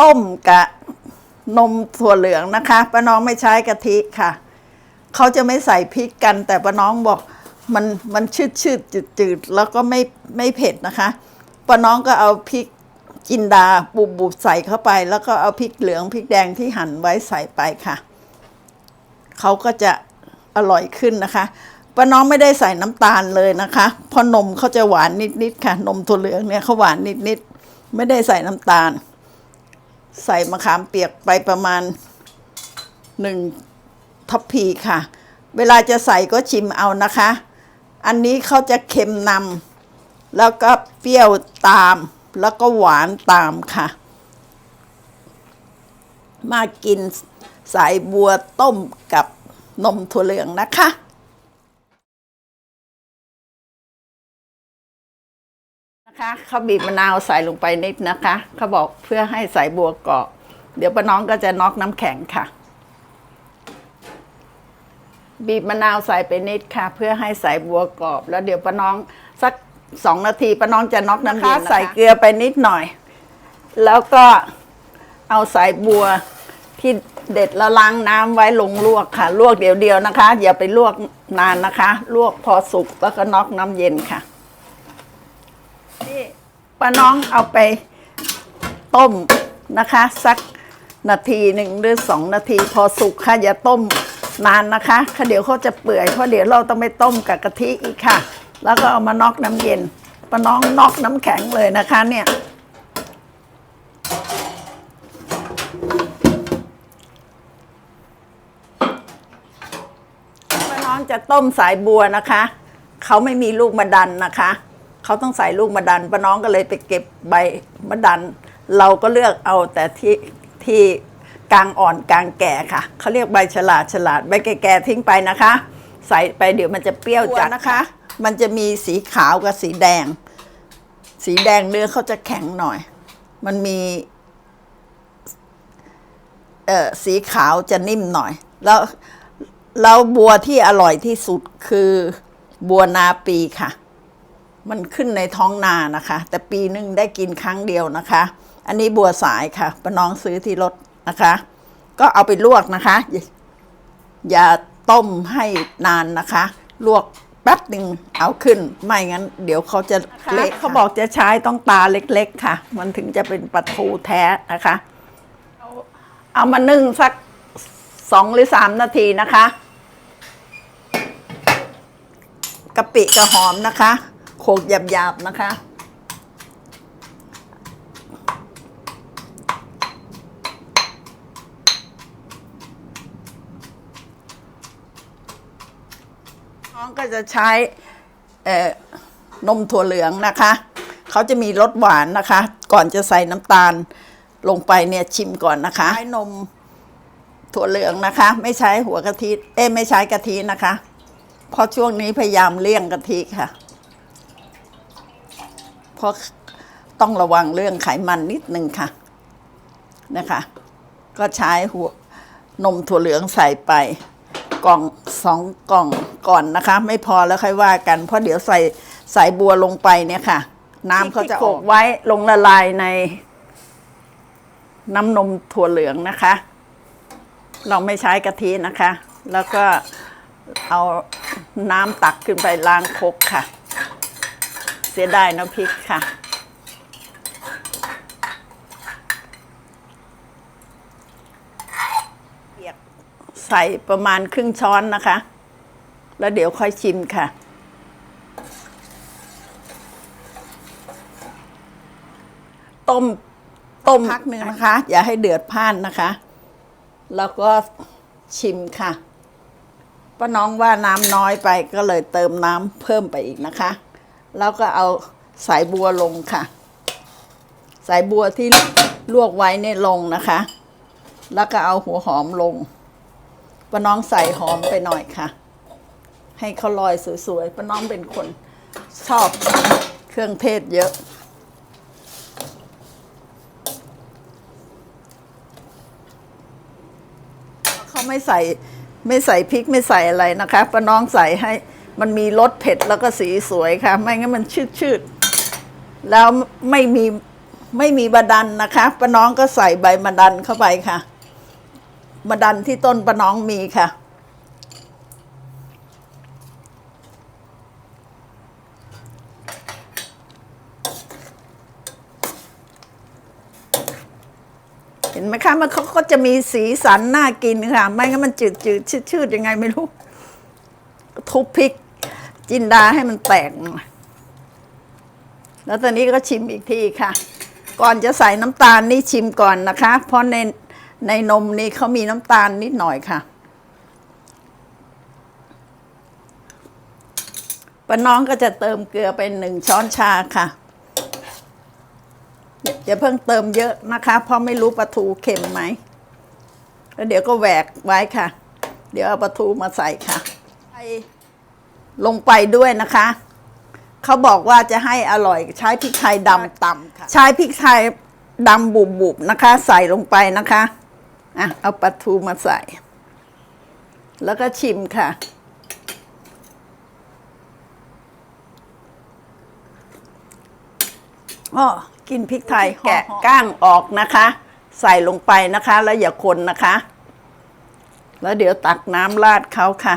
ต้มกับนมถั่วเหลืองนะคะป้าน้องไม่ใช้กะทิค่ะ เขาจะไม่ใส่พริกกัน แต่ป้าน้องบอกมันมันชืดชืดจืดจืดแล้วก็ไม่ไม่เผ็ดนะคะป้าน้องก็เอาพริกจินดาบุบบุบใส่เข้าไป แล้วก็เอาพริกเหลืองพริกแดงที่หั่นไว้ใส่ไปค่ะเขาก็จะอร่อยขึ้นนะคะป้าน้องไม่ได้ใส่น้ำตาลเลยนะคะเพราะนมเขาจะหวานนิดๆค่ะ นมถั่วเหลืองเนี่ยเขาหวานนิดๆไม่ได้ใส่น้ำตาล ใส่มะขามเปียกไปประมาณหนึ่งทัพพีค่ะ เวลาจะใส่ก็ชิมเอานะคะ อันนี้เขาจะเค็มนำแล้วก็เปรี้ยวตาม แล้วก็หวานตามค่ะ มากินสายบัวต้มกับนมถั่วเหลืองนะคะ นะคะเขาบีบมะนาวใส่ลงไปนิดนะคะเขาบอกเพื่อให้สายบัวเกาะ เดี๋ยวป้าน้องก็จะน็อกน้ำแข็งค่ะ บีบมะนาวใส่ไปนิดค่ะ เพื่อให้สายบัวกรอบ แล้วเดี๋ยวป้าน้องสักสองนาทีป้าน้องจะน็อกน้ำเย็นนะคะใส่เกลือไปนิดหน่อย แล้วก็เอาสายบัวที่เด็ดแล้วล้างน้ำไว้ลงลวกค่ะ ลวกเดี๋ยวเดียวนะคะ อย่าไปลวกนานนะคะ ลวกพอสุกแล้วก็น็อกน้ำเย็นค่ะนี่ ป้าน้องเอาไปต้มนะคะ สักนาทีหนึ่งหรือสองนาทีพอสุกค่ะอย่าต้มนานนะคะค่ะเดี๋ยวเขาจะเปื่อยเพราะเดี๋ยวเราต้องไปต้มกับกะทิอีกค่ะ แล้วก็เอามาน็อกน้ำเย็นป้าน้องน็อกน้ำแข็งเลยนะคะเนี่ยป้าน้องจะต้มสายบัวนะคะ เขาไม่มีลูกมะดันนะคะ เขาต้องใส่ลูกมะดันป้าน้องก็เลยไปเก็บใบมะดัน เราก็เลือกเอาแต่ที่ที่กลางอ่อนกลางแก่ค่ะเขาเรียกใบฉลาดฉลาดใบแก่ๆทิ้งไปนะคะ ใส่ไปเดี๋ยวมันจะเปรี้ยวจัดนะคะ มันจะมีสีขาวกับสีแดง สีแดงเนื้อเขาจะแข็งหน่อย มันมีเอ่อสีขาวจะนิ่มหน่อย แล้วแล้วบัวที่อร่อยที่สุดคือบัวนาปีค่ะ มันขึ้นในท้องนานะคะ แต่ปีหนึ่งได้กินครั้งเดียวนะคะ อันนี้บัวสายค่ะป้าน้องซื้อที่รถนะคะ ก็เอาไปลวกนะคะอย่าอย่าต้มให้นานนะคะ ลวกแป๊บหนึ่งเอาขึ้น ไม่งั้น เดี๋ยวเขาจะเละเขาบอกจะใช้ต้องตาเล็กๆค่ะ มันถึงจะเป็นปลาทูแท้นะคะ เอามานึ่งสักสองหรือสามนาทีนะคะกะปิกระหอมนะคะ โขกหยาบๆนะคะ น้องก็จะใช่นมถั่วเหลืองนะคะ เขาจะมีรสหวานนะคะ ก่อนจะใส่น้ำตาลลงไปเนี่ยชิมก่อนนะคะ ใช้นมถั่วเหลืองนะคะ ไม่ใช้หัวกะทิ เอ้ยไม่ใช้กะทินะคะ เพราะช่วงนี้พยายามเลี่ยงกะทิค่ะ เพราะต้องระวังเรื่องไขมันนิดนึงค่ะนะคะ ก็ใช้หัวนมถั่วเหลืองใส่ไปกล่องสองกล่องก่อนนะคะ ไม่พอแล้วค่อยว่ากัน เพราะเดี๋ยวใส่ใส่บัวลงไปเนี่ยค่ะ น้ำเขาจะโขกไว้ลงละลายใน น้ำนมถั่วเหลืองนะคะ เราไม่ใช้กะทินะคะ แล้วก็เอาน้ำตักขึ้นไปล้างคกค่ะ สียดายน้ำพริกค่ะเปียกใส่ประมาณครึ่งช้อนนะคะ แล้วเดี๋ยวค่อยชิมค่ะ ต้มต้มพักหนึ่งนะคะ อย่าให้เดือดพล่านนะคะ แล้วก็ชิมค่ะป้าน้องว่าน้ำน้อยไปก็เลยเติมน้ำเพิ่มไปอีกนะคะ แล้วก็เอาสายบัวลงค่ะ สายบัวที่ลวกไว้เนี่ยลงนะคะ แล้วก็เอาหัวหอมลงป้าน้องใส่หอมไปหน่อยค่ะ ให้เขาลอยสวยๆป้าน้องเป็นคนชอบเครื่องเทศเยอะ เขาไม่ใส่ไม่ใส่พริกไม่ใส่อะไรนะคะป้าน้องใส่ให้ มันมีรสเผ็ดแล้วก็สีสวยค่ะ ไม่งั้นมันชืดๆแล้วไม่มีไม่มีบดันนะคะป้าน้องก็ใส่ใบมะดันเข้าไปค่ะมะดันที่ต้นป้าน้องมีค่ะ เห็นไหมคะมันเขาก็จะมีสีสันน่ากินค่ะ ไม่งั้นมันจืดจืดชืดชืดยังไงไม่รู้ ทุบพริก จินดาให้มันแตก แล้วตอนนี้ก็ชิมอีกทีค่ะ ก่อนจะใส่น้ำตาลนี่ชิมก่อนนะคะ เพราะในในนมนี่เขามีน้ำตาลนิดหน่อยค่ะป้าน้องก็จะเติมเกลือเป็นหนึ่งช้อนชาค่ะอย่าเพิ่งเติมเยอะนะคะ เพราะไม่รู้ปลาทูเค็มไหม แล้วเดี๋ยวก็แหวกไว้ค่ะ เดี๋ยวเอาปลาทูมาใส่ค่ะใส่ ลงไปด้วยนะคะ เขาบอกว่าจะให้อร่อยใช้พริกไทยดำต่ำค่ะ ใช้พริกไทยดำบุบๆนะคะ ใส่ลงไปนะคะอะเอาปลาทูมาใส่ แล้วก็ชิมค่ะ อ้อกินพริกไทยแกะก้างออกนะคะ ใส่ลงไปนะคะ แล้วอย่าคนนะคะ แล้วเดี๋ยวตักน้ำราดเขาค่ะ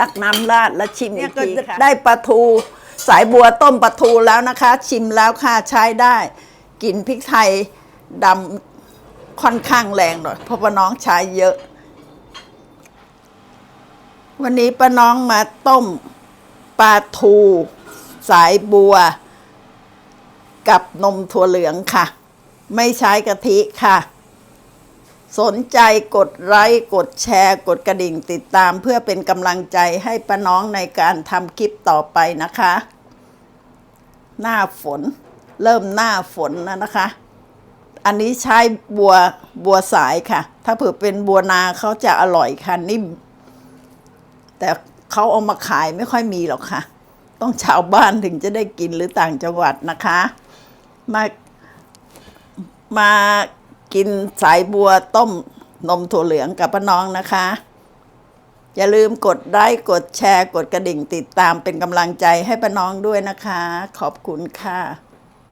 ตักน้ำราดแล้วชิมอีกทีค่ะได้ปลาทูสายบัวต้มปลาทูแล้วนะคะ ชิมแล้วค่ะใช้ได้กลิ่นพริกไทยดำค่อนข้างแรงหน่อยเพราะว่าน้องใช้เยอะ วันนี้ป้าน้องมาต้มปลาทู สายบัว กับนมถั่วเหลืองค่ะ ไม่ใช้กะทิค่ะ สนใจกดไลค์กดแชร์กดกระดิ่งติดตามเพื่อเป็นกำลังใจให้ป้าน้องในการทำคลิปต่อไปนะคะ หน้าฝน เริ่มหน้าฝนแล้วนะคะ อันนี้ใช้บัวบัวสายค่ะ ถ้าเผื่อเป็นบัวนาเขาจะอร่อยค่ะนิ่ม แต่เขาเอามาขายไม่ค่อยมีหรอกค่ะ ต้องชาวบ้านถึงจะได้กินหรือต่างจังหวัดนะคะ มามา กินสายบัวต้มนมถั่วเหลืองกับป้าน้องนะคะ อย่าลืมกดไลค์กดแชร์ กดกระดิ่งติดตามเป็นกำลังใจให้ป้าน้องด้วยนะคะ ขอบคุณค่ะ